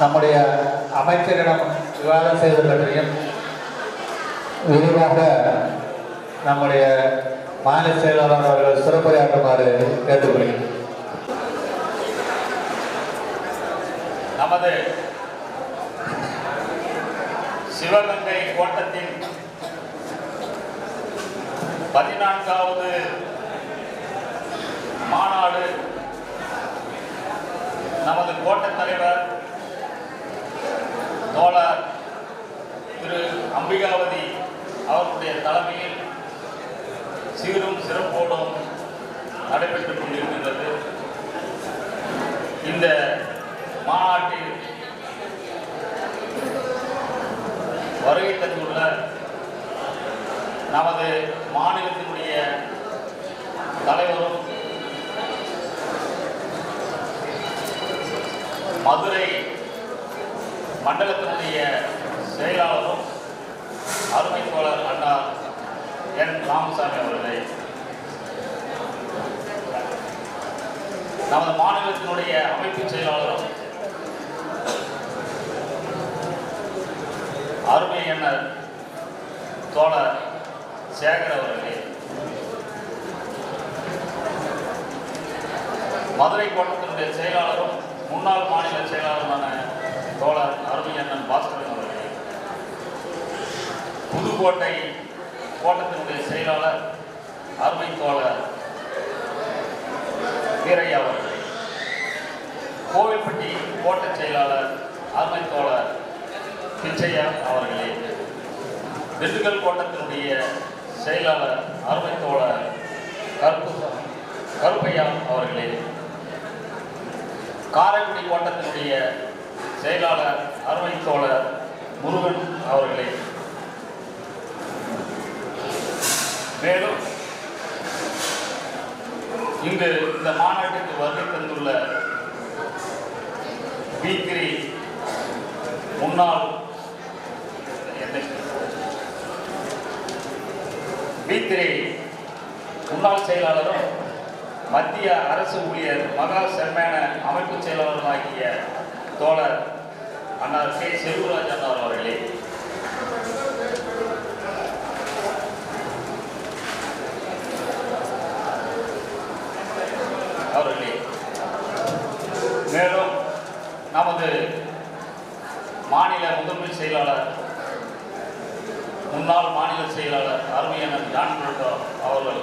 நம்முடைய அமைச்சரிடம் விவாதம் செய்வது பற்றியும் விரிவாக நம்முடைய மாநில செயலாளர் அவர்கள் சிறப்புரையாற்றுமாறு கேட்டுக்கொள்கிறேன். நமது சிவகங்கை கோட்டத்தின் பதினான்காவது மாநாடு நமது கோட்ட தலைவர் தோழர் திரு அம்பிகாவதி அவர்களுடைய தலைமையில் சீரும் சிறப்போடும் நடைபெற்றுக் கொண்டிருக்கின்றது. இந்த மாநாட்டில் வருகை தந்துள்ள நமது மாநிலத்தினுடைய தலைவரும் மதுரை மண்டலத்தினுடைய செயலாளரும் அருமை தோழர் அண்ணா என் ராமசாமி அவர்களை. நமது மாநிலத்தினுடைய அமைப்பு செயலாளரும் அருமை எண்ணர் தோழர் சேகர் அவர்களே. மதுரை கோட்டத்தினுடைய செயலாளரும் முன்னாள் மாநில செயலாளருமான தோழர் அருமை அண்ணன் பாஸ்கரன் அவர்களே புதுக்கோட்டை கோட்டத்தினுடைய செயலாளர் அருமை தோழர் வீரையா அவர்களே. கோவில்பட்டி கோட்ட செயலாளர் அருமை தோழர் பிச்சையா அவர்களே. திண்டுக்கல் கோட்டத்தினுடைய செயலாளர் அருமை தோழர் கருப்பு கருப்பையா அவர்களே. காரைக்குடி கோட்டத்தினுடைய செயலாளர் அருமை தோழர் முருகன் அவர்களே. மேலும் இங்கு இந்த மாநாட்டுக்கு வருகை தந்துள்ள பீக்கிரி முன்னாள் பீக்கிரி முன்னாள் செயலாளரும் மத்திய அரசு ஊழியர் மகா செம்மேன அமைப்பு செயலாளரும் ஆகிய தோழர் அண்ணார் கே. செல்வராஜ் அண்ணார் அவர்களே மேலும் நமது மாநில முதன்மை செயலாளர் முன்னாள் மாநில செயலாளர் அருமையான ஜான் புல்டோ அவர்கள்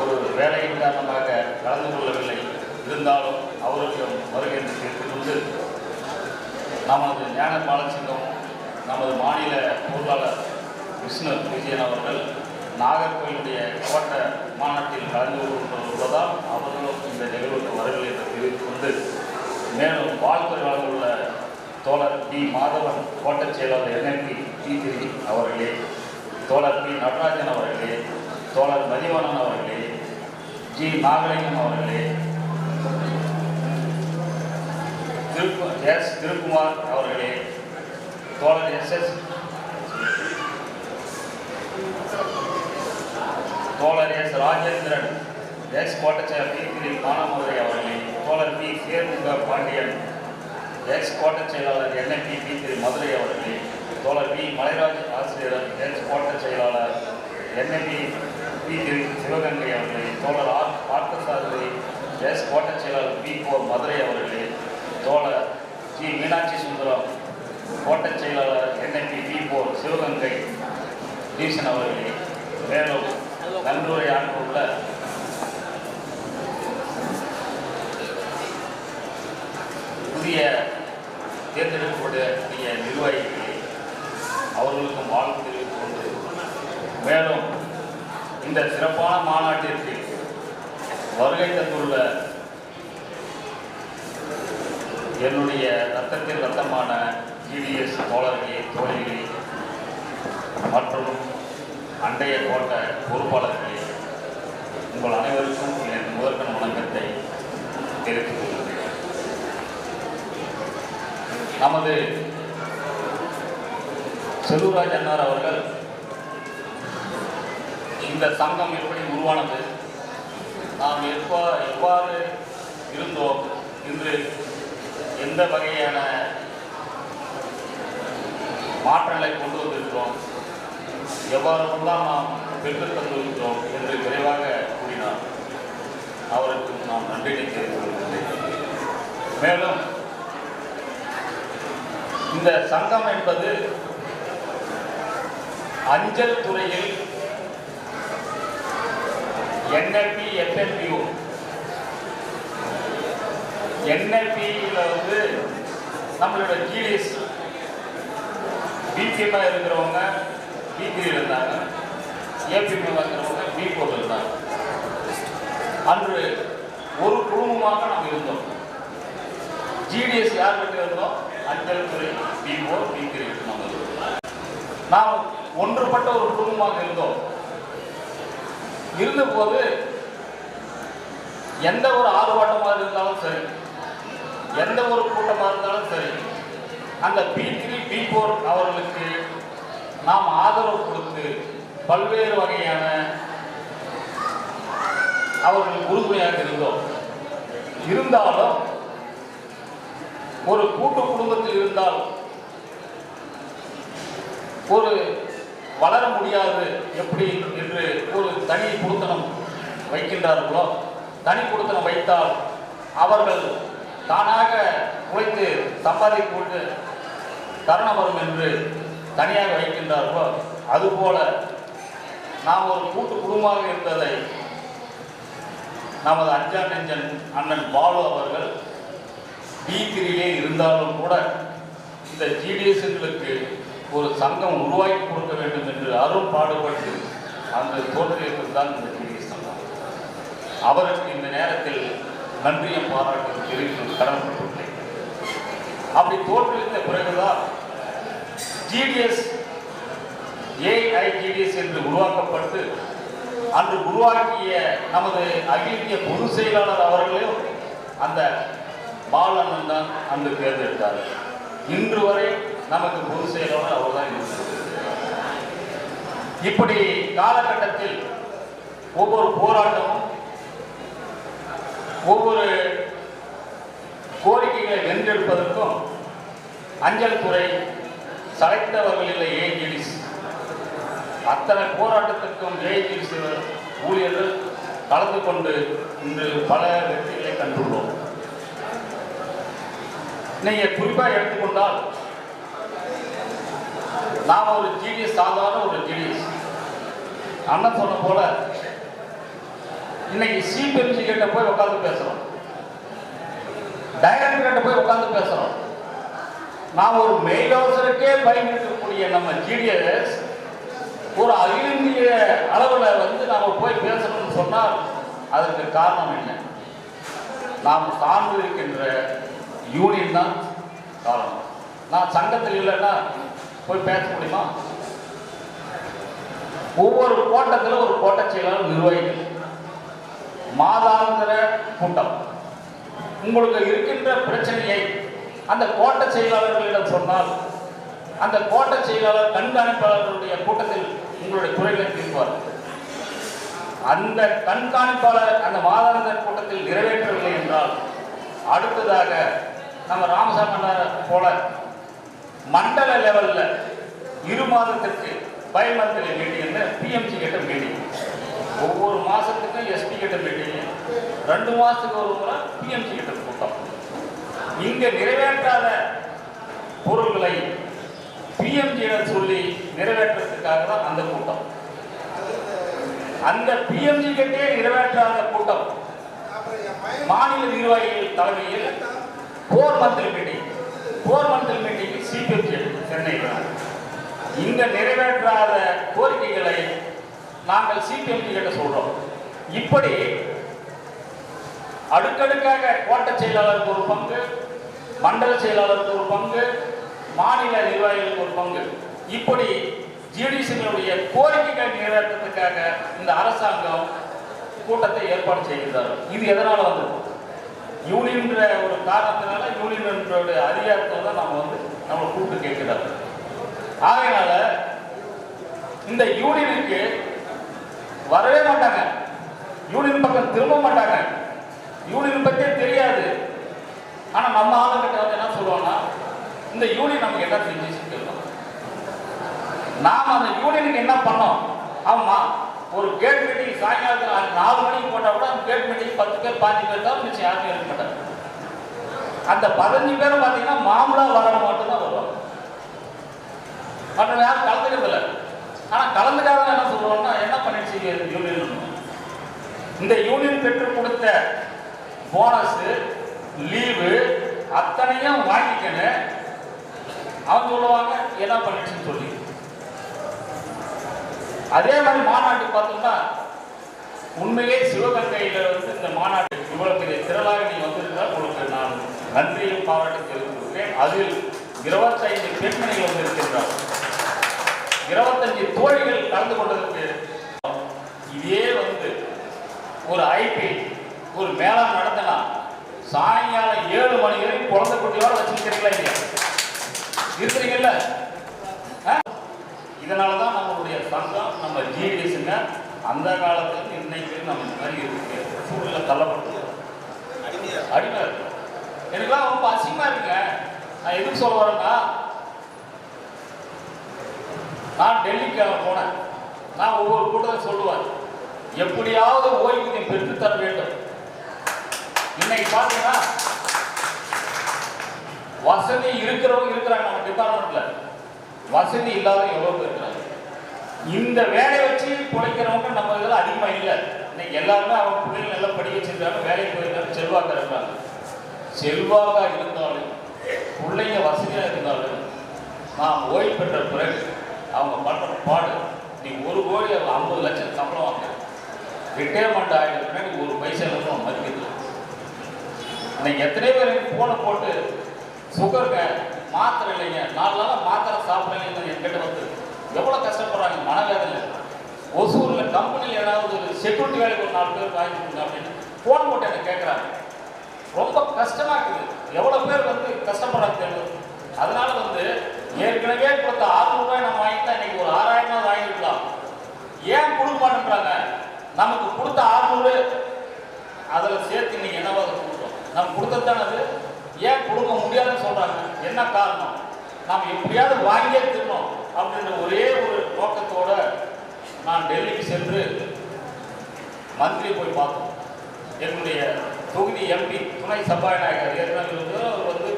ஒரு வேலையின் காரணமாக கலந்து கொள்ளவில்லை. இருந்தாலும் அவருக்கும் வருகை தெரிவித்துக்கொண்டு நமது ஞான பாலசிங்கம் நமது மாநில பொருளாளர் விஷ்ணு விஜயன் அவர்கள் நாகர்கோயிலுடைய கோட்ட மாநாட்டில் கலந்து கொண்டுள்ளதால் அவர்களும் இந்த நிகழ்வுக்கு வரவில்லை என்று தெரிவித்துக் கொண்டு மேலும் வாழ்த்துறை வழங்கியுள்ள தோழர் பி. மாதவன் கோட்டச் செயலாளர் என்எம்பி டி திரி அவர்களே தோழர் பி. நடராஜன் அவர்களே தோழர் மதிவாணன் அவர்களே ஜி. நாகலிங்கம் அவர்களே திருக்கு எஸ். திருக்குமார் அவர்களே தோழர் எஸ். எஸ். தோழர் எஸ். ராஜேந்திரன் எஸ். கோட்டச்செயலர் பி. திரு. மானாமதுரை அவர்களே தோழர் பி. சேர்முக பாண்டியன் எக்ஸ் கோட்டச் செயலாளர் என்எம்பி பி. திரு. மதுரை அவர்களே தோழர் பி மலைராஜ் ஆசிரியர் எக்ஸ் கோட்டச் செயலாளர் என்எம்பி பி. திரு. சிவகங்கை அவர்களே தோழர் ஆர். பார்த்தசாரதி எஸ் கோட்டச் செயலாளர் பி. போர் மதுரை அவர்களே தோழர் ஜி. மீனாட்சி சுந்தரம் கோட்டச் செயலாளர் NMP P. Four Sivaganga division அவர்களே மேலும் நன்றுரை ஆற்றுள்ள புதிய தேர்ந்தெடுக்கக்கூடிய நிர்வாகிகளே அவர்களுக்கும் வாழ்த்து தெரிவித்துக் கொண்டு மேலும் இந்த சிறப்பான மாநாட்டிற்கு வருகை தந்துள்ள என்னுடைய ரத்தத்தில் ரத்தமான ஜிடிஎஸ் தோழர்களே தோழிகளே மற்றும் அண்டைய கோட்ட பொறுப்பாளர்களே உங்கள் அனைவருக்கும் என் முதற்கண் வணக்கத்தை தெரிவித்துக் கொள்கிறேன். நமது செல்வராஜ் அண்ணார் அவர்கள் இந்த சங்கம் எப்படி உருவானது? நாம் எப்போ எவ்வாறு இருந்தோம்? இன்று எந்த வகையான மாற்றங்களை கொண்டு வந்திருக்கிறோம்? எவ்வாறெல்லாம் நாம் பெற்று தந்திருக்கிறோம் என்று விரைவாக கூறினார். அவருக்கு நாம் நன்றினை தெரிவித்துக் மேலும் இந்த சங்கம் என்பது அஞ்சல் துறையில் என்எல்பி எஃப்என்பிஓ என்எல்பியில் வந்து நம்மளோட ஜிடிஎஸ் பிபிஎம்மாக இருக்கிறவங்க பி இருந்தாங்க ஏபிஎம்மாக இருக்கிறவங்க பி போர்ல இருந்தாங்க. அன்று ஒரு குடும்பமாக நாம் இருந்தோம். ஜிடிஎஸ் யார் கிட்ட இருந்தோம்? அஞ்சல் துறை பி போர் பி த்ரீ நாம் ஒன்றுபட்ட ஒரு குடும்பமாக இருந்தோம். இருந்தபோது எந்த ஒரு ஆர்ப்பாட்டமாக இருந்தாலும் சரி எந்த ஒரு கூட்டமாக இருந்தாலும் சரி அந்த பி த்ரீ பி ஃபோர் அவர்களுக்கு நாம் ஆதரவு கொடுத்து பல்வேறு வகையான அவர்கள் உறுதுணையாக இருந்தோம். இருந்தாலும் ஒரு கூட்டு குடும்பத்தில் இருந்தால் ஒரு வளர முடியாது எப்படி என்று ஒரு தனி குடுத்தனம் வைக்கின்றார்களோ தனி குடுத்தனம் வைத்தால் அவர்கள் தானாக உழைத்து சம்பாதிக்கொண்டு தருணம் வரும் என்று தனியாக வைக்கின்றார்களோ அதுபோல நாம் ஒரு கூட்டு குடும்பமாக இருந்ததை நமது அஞ்சா நெஞ்சன் அண்ணன் பாலு அவர்கள் டி த்ரீயே இருந்தாலும் கூட இந்த ஜிடிஎஸ்களுக்கு ஒரு சங்கம் உருவாக்கி கொடுக்க வேண்டும் என்று அரும் பாடுபட்டு அந்த தோற்றியத்தில் தான் இந்த ஜிடிஎஸ் சங்கம். அவருக்கு இந்த நேரத்தில் நன்றியை பாராட்டு தெரிவித்து கடமைப்பட்டுள்ளேன். அப்படி தோற்றுவித்த பிறகுதான் ஜிடிஎஸ் ஏஐஜிடிஎஸ் என்று உருவாக்கப்பட்டு அன்று உருவாக்கிய நமது அகில இந்திய பொதுச் செயலாளர் அவர்களையும் அந்த பாலனன் தான் அன்று தேர்ந்தெடுத்தார் இன்று வரை நமக்கு பொது செயலாளர் அவர் இப்படி காலகட்டத்தில் ஒவ்வொரு போராட்டமும் ஒவ்வொரு கோரிக்கைகளை வென்றெடுப்பதற்கும் அஞ்சல் துறை சளைத்தவர்கள் இல்லை ஏஜிடிஸ். அத்தனை போராட்டத்திற்கும் ஏஜிடிஸ் ஊழியர்கள் கலந்து கொண்டு இன்று பல வெற்றிகளை கண்டுள்ளோம். நீங்கள் குறிப்பாக எடுத்துக்கொண்டால் நாம் ஒரு ஜிடிஎஸ் சாதாரண ஒரு ஜிடிஎஸ் அண்ணன் சொன்ன போல இன்னைக்கு சிபிஎம்சி கிட்ட போய் உட்காந்து பேசுறோம். டைரக்டர் கிட்ட போய் உட்காந்து பேசுறோம். நாம் ஒரு மெயில் அவசரக்கே பயன்படுத்தக்கூடிய நம்ம ஜிடிஎஸ் ஒரு அகில இந்திய அளவில் வந்து நாம் போய் பேசணும்னு சொன்னால் அதற்கு காரணம் என்ன? நாம் சார்ந்து இருக்கின்ற யூனியன் தான் காரணம். நான் சங்கத்தில் இல்லைன்னா போய் பேச முடியுமா? ஒவ்வொரு கோட்டத்தில் ஒரு கோட்ட செயலாளர் நிர்வாகிகள். மாதாந்திர கூட்டம். உங்களுக்கு இருக்கின்ற பிரச்சனையை அந்த கோட்ட செயலாளர்களிடம் சொன்னால் அந்த கோட்ட செயலாளர் கண்காணிப்பாளர்களுடைய கூட்டத்தில் உங்களுடைய குறைகளை தீர்ப்பார் அந்த கண்காணிப்பாளர் அந்த மாதாந்திர கூட்டத்தில் நிறைவேற்றவில்லை என்றால் அடுத்ததாக நம்ம ராமசாமி போல மண்டல லெவல்ல இரு மாதத்திற்கு பயமரத்தில் மீட்டிங் பிஎம்சி கிட்ட மீட்டிங் ஒவ்வொரு மாசத்துக்கும் எஸ்பி கிட்ட மீட்டிங் ரெண்டு மாசத்துக்கு ஒரு முறை பிஎம்சி கிட்ட கூட்டம். இங்க நிறைவேற்றாத பொருள்களை பிஎம்ஜியிடம் சொல்லி நிறைவேற்றுறதுக்காக தான் அந்த கூட்டம். அந்த பிஎம்ஜி கிட்டே நிறைவேற்றாத கூட்டம் மாநில நிர்வாகிகள் தலைமையில் போர் மந்திரி மீட்டிங் போர் மந்திரி மீட்டிங் சிபிஎம்ஜி சென்னை இங்க நிறைவேற்றாத கோரிக்கைகளை நாங்கள் சிபிஎம்ஜி கிட்ட சொல்றோம். இப்படி அடுக்கடுக்காக கோட்ட செயலாளருக்கு ஒரு பங்கு மண்டல செயலாளருக்கு ஒரு பங்கு மாநில நிர்வாகிகளுக்கு ஒரு பங்கு. இப்படி ஜிடிசிகளுடைய கோரிக்கைகள் நிறைவேற்றத்துக்காக இந்த அரசாங்கம் கூட்டத்தை ஏற்பாடு செய்கிறார்கள் இது எதனால் வந்தது? யூனியன்ற ஒரு காரணத்தினால யூனியன்றோட அதிகாரத்தில் தான் நம்ம வந்து நம்ம கூப்பிட்டு கேட்கிறாங்க. ஆகையினால இந்த யூனியனுக்கு வரவே மாட்டாங்க. யூனியன் பக்கம் திரும்ப மாட்டாங்க. யூனியன் பற்றியே தெரியாது. ஆனால் நம்ம ஆளுங்கிட்ட வந்து என்ன சொல்லுவாங்கன்னா இந்த யூனியன் நமக்கு என்ன செஞ்சு கேட்கலாம் நாம் அந்த யூனியனுக்கு என்ன பண்ணோம்? ஆமா ஒரு கேட் மீட்டிங் சாயங்காலத்தில் நாலு மணிக்கு போட்டால் கூட அந்த கேட் மீட்டிங் பத்து பேர் பாஞ்சு பேர் தான் மிச்சம் யாருமே இருக்க மாட்டாங்க. அந்த பதினஞ்சு பேரும் பார்த்தீங்கன்னா மாமூலாக வர மட்டும்தான் வருவாங்க மற்ற யாரும் கலந்துக்கிறது இல்லை. ஆனால் கலந்துக்காத என்ன சொல்லுவாங்கன்னா என்ன பண்ணிடுச்சு யூனியன் இந்த யூனியன் பெற்று கொடுத்த போனஸு லீவு அத்தனையும் வாங்கிக்கணும் அவங்க சொல்லுவாங்க என்ன பண்ணிடுச்சுன்னு சொல்லி. அதே மாதிரி மாநாட்டுக்கு பார்த்தோம்னா உண்மையிலே சிவகங்கையில் வந்து இந்த மாநாட்டு இவ்வளவு பெரிய திரளாக நீ வந்திருந்தால் உங்களுக்கு நான் நன்றியும் பாராட்டு தெரிவித்துள்ளேன் அதில் இருபத்தைந்து பெண்மணிகள் வந்திருக்கின்றார். இருபத்தஞ்சு தோழிகள் கலந்து கொண்டதற்கு இதே வந்து ஒரு ஐபி ஒரு மேளம் நடத்தினா சாயங்காலம் ஏழு மணி வரைக்கும் குழந்தை குட்டியோட வச்சிருக்கிறீங்களா இல்லையா இருக்கிறீங்கல்ல? இதனால தான் நம்மளுடைய சங்கம் நம்ம ஜிடிஎஸ்ங்க அந்த காலத்துல இன்னைக்கு நம்ம இந்த மாதிரி இருக்கு. சூழ்நிலை தள்ளப்பட்டு அடிமை. இருக்கு எனக்குலாம் ரொம்ப அசிங்கமா இருக்குங்க. நான் எதுக்கு சொல்ல வரேன்னா நான் டெல்லிக்கு போனேன். நான் ஒவ்வொரு கூட்டத்தில் சொல்லுவேன் எப்படியாவது ஓய்வூதியம் பெற்று தர வேண்டும். இன்னைக்கு பார்த்தீங்கன்னா வசதி இருக்கிறவங்க இருக்கிறாங்க நம்ம டிபார்ட்மெண்ட்ல வசதி இல்லாத எவ்வளவு பேர் இருக்கிறாங்க இந்த வேலையை வச்சு பிழைக்கிறவங்க நம்ம இதில் அதிகமா இல்லை. இன்னைக்கு எல்லாருமே அவங்க பிள்ளைகள் நல்லா படிக்க வச்சிருக்காங்க வேலைக்கு போயிருக்காங்க செல்வாக்கா இருக்காங்க. செல்வாக்கா இருந்தாலும் பிள்ளைங்க வசதியா இருந்தாலும் நான் ஓய்வு பெற்ற பிறகு அவங்க பண்ற பாடு நீ ஒரு கோடி ஐம்பது லட்சம் சம்பளம் வாங்க. ரிட்டையர்மெண்ட் ஆகிட்ட பின்னாடி ஒரு பைசா இல்லாமல் மதிக்கிறது இன்னைக்கு எத்தனை பேர் போனை போட்டு சுகருங்க மாத்திரை இல்லைங்க. நாலு நாளாக மாத்திரை சாப்பிடலைங்க என்கிட்ட வந்து எவ்வளோ கஷ்டப்படுறாங்க? மனவேதனை ஒசூரில் கம்பெனியில் ஏதாவது ஒரு செக்யூரிட்டி வேலைக்கு ஒரு நாலு பேர் வாங்கி கொடுங்க அப்படின்னு ஃபோன் போட்டு எனக்கு கேட்குறாங்க ரொம்ப கஷ்டமாக இருக்குது. எவ்வளோ பேர் வந்து கஷ்டப்படுறாங்க தெரியும்? அதனால வந்து ஏற்கனவே கொடுத்த ஆறுநூறுபாய் நம்ம வாங்கிட்டா இன்னைக்கு ஒரு ஆறாயிரம் வாங்கிக்கலாம் ஏன் கொடுக்க மாட்டேன்றாங்க? நமக்கு கொடுத்த ஆறுநூறு அதில் சேர்த்து இன்னைக்கு என்னவா கொடுக்குறோம் நம்ம கொடுத்தது தானே அது? ஏன் கொடுக்க முடியாதுன்னு சொல்றாங்க? என்ன காரணம்? நாம் எப்படியாவது வாங்கியே தின்னோம் அப்படின்ற ஒரே ஒரு நோக்கத்தோட நான் டெல்லிக்கு சென்று மந்திரி போய் பார்த்தோம். என்னுடைய தொகுதி எம்பி துணை சபாநாயகர். ஏற்கனவே அவர் வந்து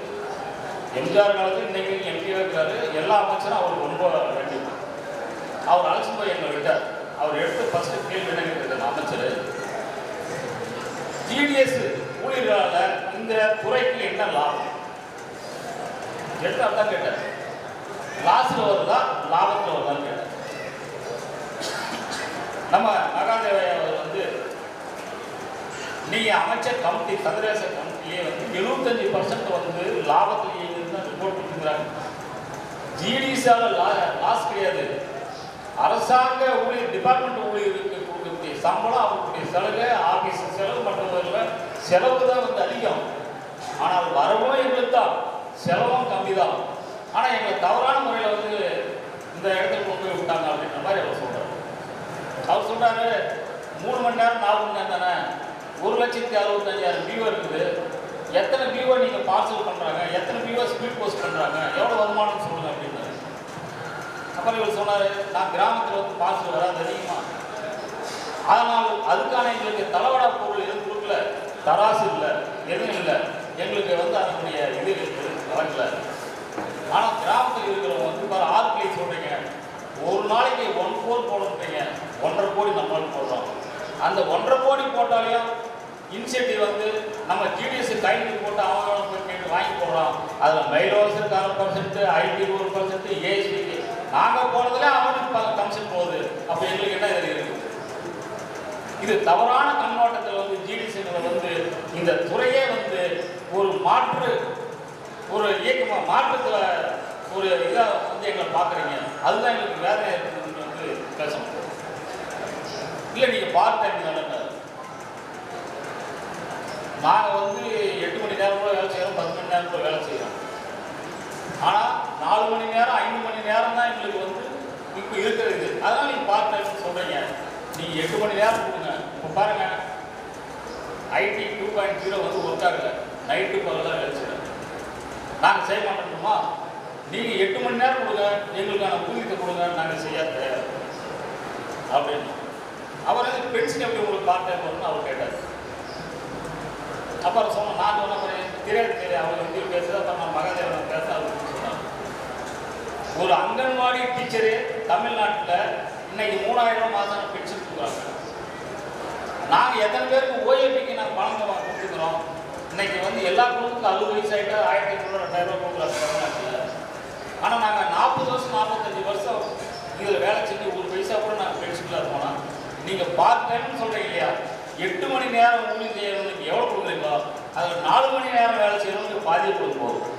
எம்ஜிஆர் காலத்தில் இன்னைக்கு எம்பியாக இருக்கிறாரு எல்லா அமைச்சரும் அவருக்கு ரொம்ப வேண்டியது அவர் அழைச்சு போய் எங்களை விட்டார் அவர் எடுத்து ஃபஸ்ட்டு கேள்வி என்ன கேட்டிருக்காரு அமைச்சர்? ஜிடிஎஸ் ஊழியர்களால் இந்த துறைக்கு என்ன லாபம்? எடுத்து கேட்டார் லாஸ்ல வருதா லாபத்தில் வருதான்னு கேட்டார் நம்ம மகாதேவையா அவர் வந்து நீங்க அமைச்சர் கமிட்டி சதுரேச கமிட்டியே வந்து எழுபத்தஞ்சு பர்சன்ட் வந்து லாபத்தில் இயங்குதுன்னு ரிப்போர்ட் கொடுத்துக்கிறாங்க லா லாஸ் கிடையாது. அரசாங்க ஊழியர் டிபார்ட்மெண்ட் ஊழியருக்கு சம்பளம் அவங்களுடைய செலவு ஆபீஸ் செலவு மற்றவர்கள் செலவு தான் வந்து அதிகம். ஆனால் வரவும் எங்களுக்கு தான். செலவும் கம்மி தான் ஆனால் எங்களை தவறான முறையில் வந்து இந்த இடத்துக்கு கொண்டு போய் விட்டாங்க அப்படின்ற மாதிரி அவர் சொல்கிறார் அவர் சொல்கிறாரு மூணு மணி நேரம் நாலு மணி நேரம் தானே? ஒரு லட்சத்தி அறுபத்தஞ்சாயிரம் வியூ இருக்குது. எத்தனை வியூவை நீங்கள் பார்சல் பண்ணுறாங்க எத்தனை வியூவை ஸ்பீட் போஸ்ட் பண்ணுறாங்க எவ்வளோ வருமானம் சொல்லுங்கள் அப்படின்னாரு. அப்புறம் இவர் சொன்னார் நான் கிராமத்தில் வந்து பார்சல் வராது அதிகமாக ஆனால் அதுக்கான எங்களுக்கு தளவாட பொருள் எதுவும் கொடுக்கல. தராசு இல்லை எதுவும் இல்லை. எங்களுக்கு வந்து அதனுடைய இது வழங்கல ஆனால் கிராமத்தில் இருக்கிறவங்க வந்து பாரு ஆறு கிளை சொல்கிறீங்க ஒரு நாளைக்கு ஒன் ஃபோர் போடுறீங்க ஒன்றரை கோடி நம்மளுக்கு போடுறோம். அந்த ஒன்றரை கோடி போட்டாலையும் இனிஷியேட்டிவ் வந்து நம்ம ஜிடிஎஸ் கைது போட்டு அவங்க வாங்கி போடுறோம். அதில் மைலோஸுக்கு அரை பர்சன்ட் ஐடி ஒரு பர்சன்ட் ஏஎஸ்பிக்கு நாங்கள் போனதுல அவனுக்கு கமிஷன் போகுது. அப்போ எங்களுக்கு என்ன தெரியுது இது தவறான கண்ணோட்டத்தில் வந்து ஜிடிசி வந்து இந்த துறையே வந்து ஒரு மாற்று ஒரு இயக்கமாக மாற்றத்தில் ஒரு இதாக வந்து எங்களை பார்க்குறீங்க அதுதான் எங்களுக்கு வேதனை இருக்குன்னு வந்து பேசணும் இல்லை நீங்கள் பார்ட் டைம் வேலை நாங்கள் வந்து எட்டு மணி நேரம் கூட வேலை செய்கிறோம் பத்து மணி நேரம் கூட வேலை செய்கிறோம் ஆனால் நாலு மணி நேரம் ஐந்து மணி நேரம் தான் எங்களுக்கு வந்து இப்போ இருக்கிறது. அதனால் நீங்கள் பார்ட் டைம் சொல்கிறீங்க நீங்கள் எட்டு மணி நேரம் கொடுங்க இப்போ பாருங்கள் ஐடி டூ பாயிண்ட் ஜீரோ வந்து ஒர்க் ஆகலை நைட்டு பகலாக வேலை நாங்கள் செய்ய மாட்டோமா நீங்கள் எட்டு மணி நேரம் கொடுங்க எங்களுக்கான ஊதியத்தை கொடுங்க நாங்கள் செய்ய தயார். அப்படின்னு. அவர் வந்து பென்ஷன் எப்படி உங்களுக்கு பார்ட் டைம் வரும்னு அவர் கேட்டார். அப்புறம் சொன்ன நான் சொன்ன மாதிரி தெரியாது தெரியாது. அவர் ஹிந்தி பேசுறது அப்புறம் நான் மகாதேவன் பேச அவர் சொன்னார். ஒரு அங்கன்வாடி டீச்சரு தமிழ்நாட்டில் இன்னைக்கு மூணாயிரம் மாதம் பென்ஷன் கொடுக்குறாங்க. நாங்கள் எத்தனை பேருக்கு ஓஏபிக்கு நாங்கள் பணம் கொடுத்துக்கிறோம்? இன்னைக்கு வந்து எல்லா குழுவுக்கும் அறுபது வயசு ஆகிட்டா ஆயிரத்தி எட்நூறு ரெண்டாயிரம் ரூபாய் கொடுக்குறாங்க தமிழ்நாட்டில் ஆனால் நாங்கள் நாற்பது வருஷம் நாற்பத்தஞ்சு வருஷம் இதில் வேலை செஞ்சு ஒரு பைசா கூட நாங்கள் பென்ஷனில் போனால் நீங்கள் பார்ட் டைம்னு சொல்கிறீங்க இல்லையா? எட்டு மணி நேரம் ஊழியம் செய்யறவங்களுக்கு எவ்வளோ கொடுக்குறீங்களோ அதில் நாலு மணி நேரம் வேலை செய்யறவங்களுக்கு பாதியை கொடுக்க போதும்.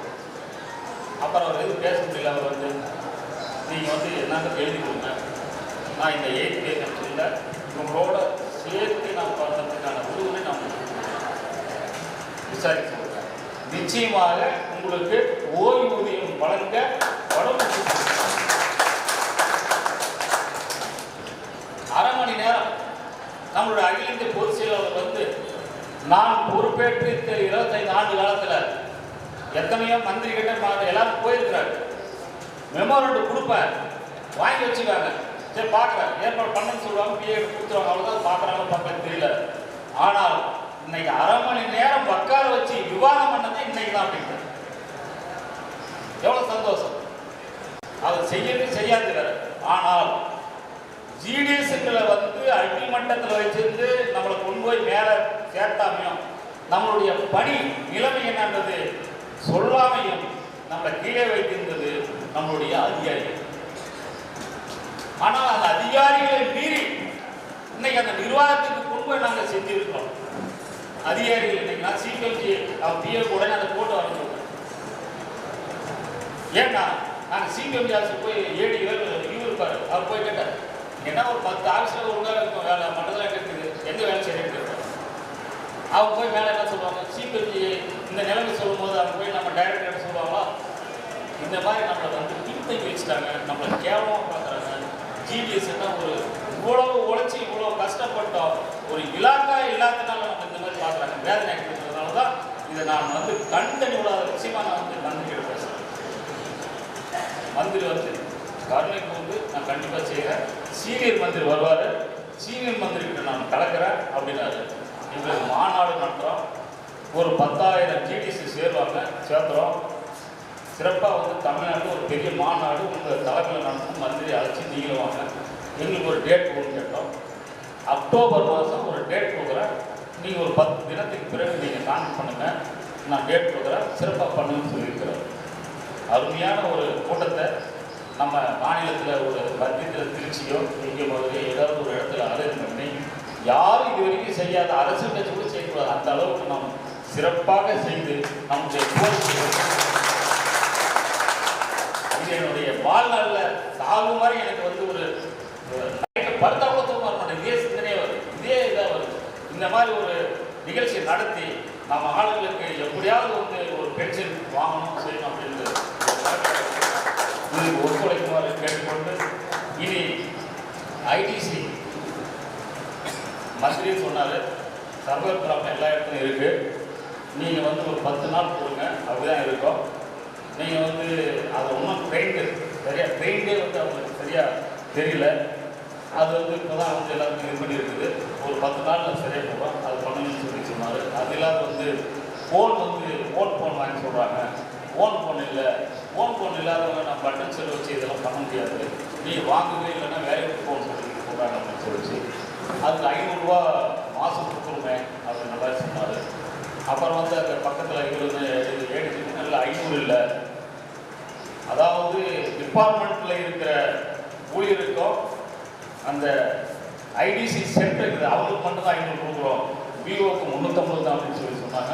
அப்புறம் அவர் எதுவும் பேச முடியல அவர் வந்து நீங்கள் வந்து என்னன்னு எழுதி கொடுங்க. நான் இந்த எயிட் பே கமிஷனில் உங்களோட சேர்த்து நாம் பண்ணுறதுக்கான உறுதுணை நாம் விசாரித்து நிச்சயமாக உங்களுக்கு ஓய்வூதியம் வழங்க படம் அரை மணி நேரம் நம்மளுடைய அகில இந்திய பொதுச் செயலாளர் வந்து நான் பொறுப்பேற்று இருபத்தைந்து ஆண்டு காலத்தில் எத்தனையோ மந்திரி கிட்ட எல்லாரும் போயிருக்கிறாரு. மெமோரண்டு கொடுப்பேன் வாங்கி வச்சுக்காங்க. சரி பார்க்குறேன் ஏற்பாடு பண்ணுன்னு சொல்லுவாங்க பிஏ கொடுத்துருவாங்க அவ்வளோதான் பார்க்குறாங்க பார்க்கல தெரியல. ஆனால் இன்னைக்கு அரை மணி நேரம் உட்கார வச்சு விவாதம் பண்ணது இன்னைக்கு தான் அப்படின்ட்டு எவ்வளோ சந்தோஷம். அதை செய்யவே செய்யாது வேற. ஆனால் ஜிடிஎஸ்ங்களை வந்து அடிமட்டத்தில் வச்சிருந்து நம்மளை கொண்டு போய் மேலே சேர்த்தாமையும் நம்மளுடைய பணி நிலைமை என்னன்றது சொல்லாமையும் நம்மளை கீழே வைத்திருந்தது நம்மளுடைய அதிகாரிகள். ஆனால் அந்த அதிகாரிகளை மீறி இன்னைக்கு அந்த நிர்வாகத்துக்கு கொண்டு நாங்கள் செஞ்சிருக்கிறோம். அதிகாரிகள் இன்னைக்கு நான் சிபிஎம்ஜி அவன் பிஏ உடனே அந்த போட்டோ வரைஞ்சிருக்கேன் ஏன்னா நாங்கள் சிபிஎம்ஜி ஆஃபீஸ் போய் ஏடி இவர் இருப்பார் அவர் போய் கேட்டார் என்ன ஒரு பத்து ஆஃபீஸில் ஒழுங்காக இருக்கும் வேலை மண்டலம் இருக்குது. எந்த வேலை செய்யறது அவங்க போய் மேலே என்ன சொல்லுவாங்க? சிபிஎம்ஜி இந்த நிலைமை சொல்லும்போது அவங்க போய் நம்ம டைரக்டர் சொல்லுவாங்களா? இந்த மாதிரி நம்மளை வந்து பின்தங்கி வச்சுட்டாங்க நம்மளை கேவலமாக பார்க்குறாங்க. ஜிடிஎஸ் என்ன ஒரு இவ்வளவு உழைச்சி இவ்வளோ கஷ்டப்பட்டோம் ஒரு இலாக்கா இல்லாதனால நம்ம இந்த மாதிரி பார்க்குறாங்க வேதனை இருக்கிறதுனால தான் இதை நான் வந்து கண்டனி விடாத விஷயமா நான் வந்து நன்றி பேசுகிறேன் மந்திரி வந்து கருணைக்கு வந்து நான் கண்டிப்பாக செய்கிறேன் சீனியர் மந்திரி வருவார். சீனியர் மந்திரி கிட்ட நான் கலக்கிறேன் அப்படின்னாரு. எங்களுக்கு மாநாடு நடத்துகிறோம் ஒரு பத்தாயிரம் ஜிடிசி சேருவாங்க. சேர்த்துறோம். சிறப்பாக வந்து தமிழ்நாட்டில் ஒரு பெரிய மாநாடு உங்கள் தலைமையில் நடக்கும். மந்திரி அழைச்சி நீங்களும் வாங்க. எங்களுக்கு ஒரு டேட் கொடுன்னு கேட்டோம். அக்டோபர் மாதம் ஒரு டேட் கொடுக்குறேன். நீங்கள் ஒரு பத்து தினத்துக்கு பிறகு நீங்கள் கான்ட் பண்ணுங்கள் நான் டேட் கொடுக்குறேன். சிறப்பாக பண்ணுன்னு சொல்லியிருக்கிறேன். அருமையான ஒரு கூட்டத்தை நம்ம மாநிலத்தில் ஒரு மத்தியத்தில் திருச்சியோ இங்கே மதுரை ஏதாவது ஒரு இடத்துல அரேஞ்ச் பண்ணி யாரும் இது வரைக்கும் செய்யாத அரசு கட்சி கூட செய்யக்கூடாது. அந்த அளவுக்கு நாம் சிறப்பாக செய்து நம்முடைய இது என்னுடைய வாழ்நாளில் சாவு மாதிரி எனக்கு வந்து ஒரு நைட்டு படுத்தா கூட தூக்கம் வர மாட்டேன். இதே சிந்தனையே வருது. இதே இதாக வருது. இந்த மாதிரி ஒரு நிகழ்ச்சி நடத்தி நம்ம ஆளுங்களுக்கு எப்படியாவது வந்து ஒரு பென்ஷன் வாங்கணும் செய்யணும் அப்படின்றது இதுக்கு ஒத்துழைக்குமாறு கேட்டுக்கொண்டு இனி ஐடிசி மந்திரி சொன்னார். சர்வர் கிராமம் எல்லா இடத்துலையும் இருக்குது நீங்கள் வந்து ஒரு பத்து நாள் கொடுங்க. அப்படிதான் இருக்கும். நீங்கள் வந்து அது ஒன்றும் ட்ரெயின்டு சரியா? ட்ரெயின்டே வந்து அவங்களுக்கு சரியாக தெரியல. அது வந்து இப்போ தான் வந்து எல்லாருக்கும் இது பண்ணியிருக்குது. ஒரு பத்து நாள் சரியாக போகிறோம் அது பண்ணணும்னு சொல்லி சொன்னார். அது இல்லாத வந்து ஃபோன் வந்து ஓன் ஃபோன் வாங்கி சொல்கிறாங்க ஓன் ஃபோன் இல்லை. ஓன் ஃபோன் இல்லாதவங்க நான் பட்டன் செல் வச்சு இதெல்லாம் பண்ண முடியாது. நீ வாங்கவே இல்லைன்னா வேலைக்கு ஃபோன் சொல்லி சொல்கிறாங்க அப்படின்னு சொல்லி அதுக்கு ஐநூறுரூவா மாதம் கொடுத்துருமே அப்படின்னு நல்லா சொன்னார். அப்புறம் வந்து அந்த பக்கத்தில் இவர் வந்து ஏடிச்சு நல்ல ஐநூறு இல்லை. அதாவது டிபார்ட்மெண்ட்டில் இருக்கிற ஊழியருக்கும் அந்த ஐடிசி சென்டர் இருக்குது அவங்களுக்கு மட்டும் தான் ஐநூறு கொடுக்குறோம். பிஓக்கு முந்நூற்றம்பது தான் அப்படின்னு சொல்லி சொன்னாங்க.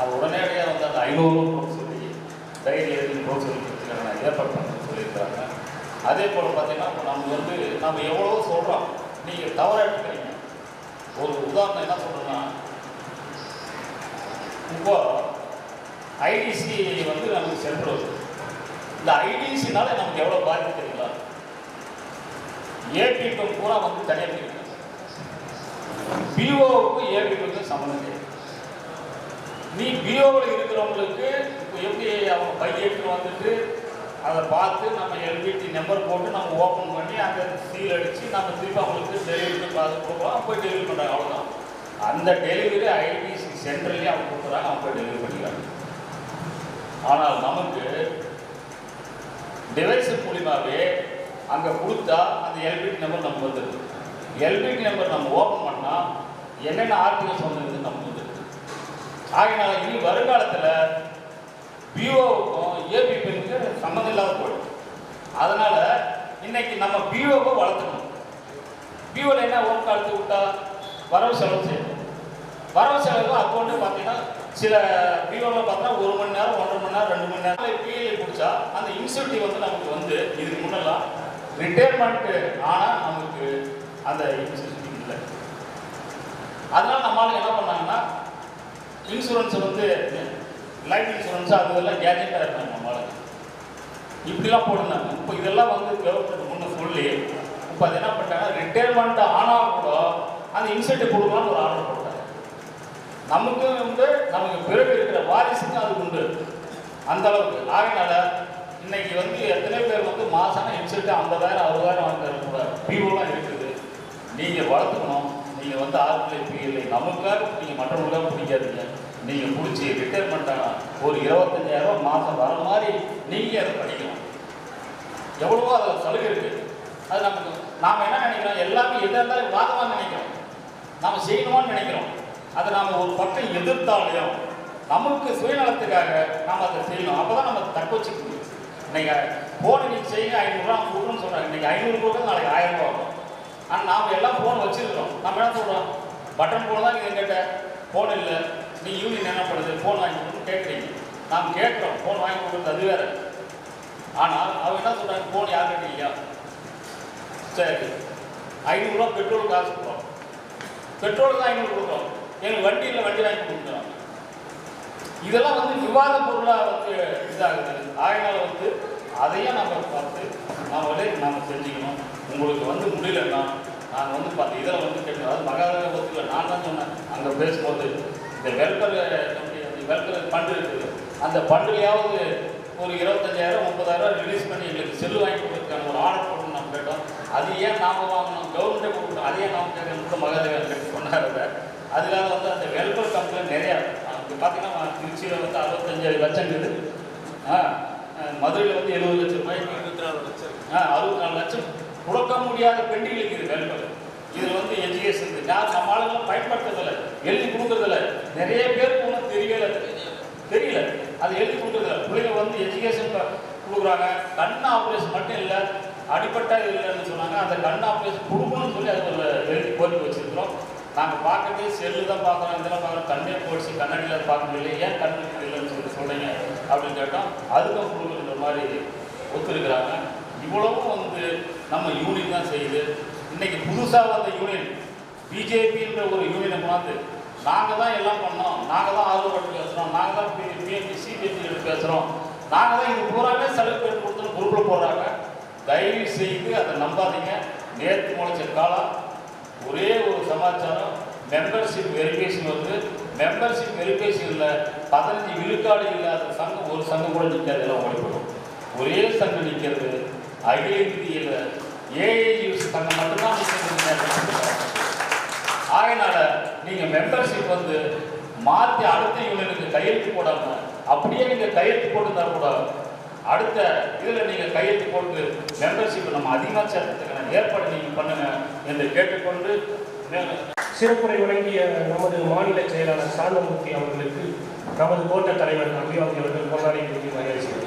அது உடனடியாக வந்து அந்த ஐநூறு சொல்லி டைரி எழுதி சொல்லி கொடுத்துருக்காங்க நான் ஏற்பாடு பண்ண சொல்லியிருக்கிறாங்க. அதே போல் பார்த்தீங்கன்னா இப்போ நம்ம வந்து நம்ம எவ்வளோ சொல்கிறோம் நீங்கள் தவற எடுத்துக்கிறீங்க ஒரு உதாரணம் என்ன சொல்கிறேன்னா இப்போ ஐடிசி வந்து நமக்கு சென்டர் வருது இந்த ஐடிசினால நமக்கு எவ்வளோ பாதிப்பு தெரியுங்களா ஏபிக்கும் பூரா வந்து தனியாக பிரிக்கும் பிஓவுக்கும் ஏபிக்கும் சம்மந்தம் கிடையாது நீ பிஓவில் இருக்கிறவங்களுக்கு இப்போ எப்படி அவங்க பையன் வந்துட்டு அதை பார்த்து நம்ம எல்பிடி நம்பர் போட்டு நம்ம ஓப்பன் பண்ணி அந்த சீல் அடித்து நம்ம திருப்பி அவங்களுக்கு டெலிவரி பார்த்து கொடுக்கலாம். போய் டெலிவரி பண்ணுறாங்க அவ்வளோதான் அந்த டெலிவரி ஐடிசி சென்டர்லேயே அவங்க கொடுக்குறாங்க. அவங்க போய் டெலிவரி பண்ணிக்கிறாங்க. ஆனால் நமக்கு டிவைஸ் மூலியமாகவே அங்கே கொடுத்தா அந்த எல்பிடி நம்பர் நம்ம வந்துடுது எல்பிடி நம்பர் நம்ம ஓப்பன் பண்ணால் என்னென்ன ஆர்டிகல்ஸ் வந்துருக்குது நம்ம வந்துடுது ஆகினால இனி வருங்காலத்தில் பிஓவுக்கும் ஏபிபிக்கும் சம்மந்தம் இல்லாத போயிடும். அதனால் இன்னைக்கு நம்ம பிஓவை வளர்த்துக்கணும். பிஓவில் என்ன ஒர்க் அழுத்து விட்டா? வரவு செலவு செய்யணும். வரவு செலவு அக்கௌண்ட்டு பார்த்தீங்கன்னா சில பிஓவில் பார்த்தா ஒரு மணி நேரம் ஒன்றரை மணி நேரம் ரெண்டு மணி நேரம். பிஏ பிடிச்சா அந்த இன்சென்டிவ் வந்து நமக்கு வந்து இதுக்கு முன்னெல்லாம் ரிட்டையர்மெண்ட் ஆனால் நமக்கு அந்த இன்சென்டிவ் இல்லை. அதனால நம்மளால என்ன பண்ணாங்கன்னா இன்சூரன்ஸ் வந்து லைஃப் இன்சூரன்ஸ் அது இதெல்லாம் கேஜெட்டாக இருக்காங்க நம்மளால இப்படிலாம் போடுனாங்க இப்போ இதெல்லாம் வந்து கவர்மெண்ட் முன்ன சொல்லி இப்போ அது என்ன பண்ணிட்டாங்க? ரிட்டையர்மெண்ட் ஆனால் கூட அந்த இன்சென்டிவ் கொடுக்கலாம்னு ஒரு ஆர்டர் நமக்கும் உண்டு நமக்கு பிறகு இருக்கிற வாரிசுக்கும் அது உண்டு. அந்த அளவுக்கு. ஆகினால இன்னைக்கு வந்து எத்தனை பேர் வந்து மாசான இன்சென்டிவ் ஐம்பதாயிரம் அறுபதாயிரம் வாங்குறது கூட பிஓலாம் இருக்குது. நீங்கள் வளர்த்துக்கணும். நீங்கள் வந்து ஆர்பிஐ பிஎல்ஐ நமக்காக நீங்கள் மற்றவங்களுக்காக பிடிக்காதீங்க. நீங்கள் பிடிச்சி ரிட்டையர்மெண்ட் ஆனால் ஒரு இருபத்தஞ்சாயிரம் மாதம் வர மாதிரி நீங்கள் அதை படிக்கணும். எவ்வளவோ அதில் சலுகை இருக்குது அது நமக்கு நாம் என்ன நினைக்கிறோம்? எல்லாமே எதாக இருந்தாலும் வாதமாக நினைக்கிறோம். நாம் செய்யணுமான்னு நினைக்கிறோம். அதை நாம் ஒரு பக்கம் எதிர்த்தாலையும் நமக்கு சுயநலத்துக்காக நாம் அதை செய்யணும். அப்போ தான் நம்ம தக்க வச்சுக்க முடியும். இன்னைக்கு ஃபோன் நீ செய்ய ஐநூறுரூவா கொடுக்குன்னு சொல்கிறாங்க இன்னைக்கு ஐநூறுரூவா நாளைக்கு ஆயிரம் ரூபா ஆகும். ஆனால் நாம் எல்லாம் ஃபோன் வச்சுருக்கிறோம். நம்ம என்ன சொல்கிறோம் பட்டன் ஃபோன் தான் நீங்கள் கேட்ட ஃபோன் இல்லை. நீ யூனியன் என்ன பண்ணுது? ஃபோன் வாங்கி கொடுன்னு கேட்குறீங்க. நாம் கேட்குறோம். ஃபோன் வாங்கி கொடுக்குறது அது வேறு. ஆனால் அவங்க என்ன சொல்கிறாங்க ஃபோன் யாருக்கிட்ட இல்லையா? சரி. ஐநூறுரூவா பெட்ரோல் காசு கொடுக்குறோம் பெட்ரோல் தான் ஐநூறு கொடுக்குறோம் எங்களுக்கு வண்டி இல்லை வண்டி வாங்கி கொடுக்குறோம் இதெல்லாம் வந்து விவாத பொருளாக வந்து இதாகுது. ஆகினால வந்து அதையும் நம்ம பார்த்து நாமளே நம்ம செஞ்சுக்கணும் உங்களுக்கு வந்து முடியலன்னா நான் வந்து பார்த்து இதில் வந்து கேட்கணும். அதாவது மகாதார நான் தான் சொன்னேன். அங்கே பேசும்போது இந்த வெல்கர் வெல்கர் பண்டு இருக்குது. அந்த பண்டுலையாவது ஒரு இருபத்தஞ்சாயிரம் முப்பதாயிரம் ரிலீஸ் பண்ணி எங்களுக்கு செல்லு வாங்கி கொடுத்துருக்காங்க ஒரு ஆர்டர் போட்டு நம்ம கேட்டோம். அது ஏன் நாம வாங்கணும்? கவர்மெண்ட்டே கொடுக்கணும். அதையே நாம் நாம கேட்கணும்? மகாதேவன் கேட்டு சொன்னார் அதை அது இல்லாத வந்து அந்த வெல்கர் கம்பெனி நிறையா இப்போ பார்த்தீங்கன்னா திருச்சியில் வந்து அறுபத்தஞ்சாயிரம் லட்சம் இருக்குது. ஆ மதுரையில் வந்து எழுபது லட்சம் ரூபாய். இருபத்தி நாலு லட்சம். ஆ அறுபத்தி நாலு லட்சம். கொடுக்க முடியாத பெண்டிகளுக்கு இது வெல்கம் இதில் வந்து எஜுகேஷன் யார் நம்ம ஆளுங்களும் பயன்படுத்துறதில்ல. எழுதி கொடுக்கறதில்ல. நிறைய பேருக்கு ஒன்றும் தெரியல தெரியல. அது எழுதி கொடுக்கறதில்ல. பிள்ளைங்க வந்து எஜுகேஷன் கொடுக்குறாங்க. கண் ஆப்ரேஷன் மட்டும் இல்லை. அடிப்பட்டா இல்லைன்னு சொன்னாங்க. அந்த கண் ஆப்ரேஷன் கொடுக்கணும்னு சொல்லி அது ஒரு எழுதி கோரிக்கை வச்சிருக்கிறோம். நாங்கள் பார்க்கறது செல்லு தான் பார்க்குறோம். இதெல்லாம் பார்க்குறோம் கண்ணே போயிடுச்சு கண்ணாடியில் பார்க்க முடியல. ஏன் கண்ணு இல்லைன்னு சொல்லி சொல்கிறீங்க அப்படின்னு கேட்டோம். அதுக்கும் கொடுக்குற மாதிரி ஒத்துருக்கிறாங்க. இவ்வளவும் வந்து நம்ம யூனியன் தான் செய்யுது. இன்றைக்கி புதுசாக வந்த யூனியன் பிஜேபின்ற ஒரு யூனியனை கொண்டாந்து நாங்கள் தான் எல்லாம் பண்ணோம். நாங்கள் தான் ஆர்வப்பட்டு பேசுகிறோம் நாங்கள் தான் பிஎம்பி சிபிஎம்பி எடுத்து பேசுகிறோம் நாங்கள் தான் இது பூராவே செலவு பேர் கொடுத்துன்னு குரூப்பில் போடுறாங்க. தயவு செய்து அதை நம்பாதீங்க. நேற்று முளைச்ச காலம் ஒரே ஒரு சமாச்சாரம் மெம்பர்ஷிப் வெரிஃபிகேஷன் வந்து மெம்பர்ஷிப் வெரிஃபிகேஷனில் பதினஞ்சு விழுக்காடு இல்லாத சங்கம் ஒரு சங்கம் கூட நிற்காது எல்லாம் ஓடிப்படும் ஒரே சங்கம் நிற்கிறது அகில இந்தியில் ஏஐயூஸ் சங்கம் மட்டும்தான் ஆகினால நீங்கள் மெம்பர்ஷிப் வந்து மாற்றி அடுத்த யூனியனுக்கு கையெழுத்து போடாமல் அப்படியே நீங்கள் கையெழுத்து போட்டு தரக்கூடாது அடுத்த இதில் நீங்கள் கையெழுத்து போட்டு மெம்பர்ஷிப் நம்ம அதிகமாக சேர்த்துக்கான ஏற்பாடு நீங்கள் பண்ணுங்க என்று கேட்டுக்கொண்டு சிறப்புரை வழங்கிய நமது மாநில செயலாளர் சாந்தமூர்த்தி அவர்களுக்கு நமது கோட்ட தலைவர் அம்பிவாதி அவர்கள் கொண்டாடி மரியாதை செய்கிறார்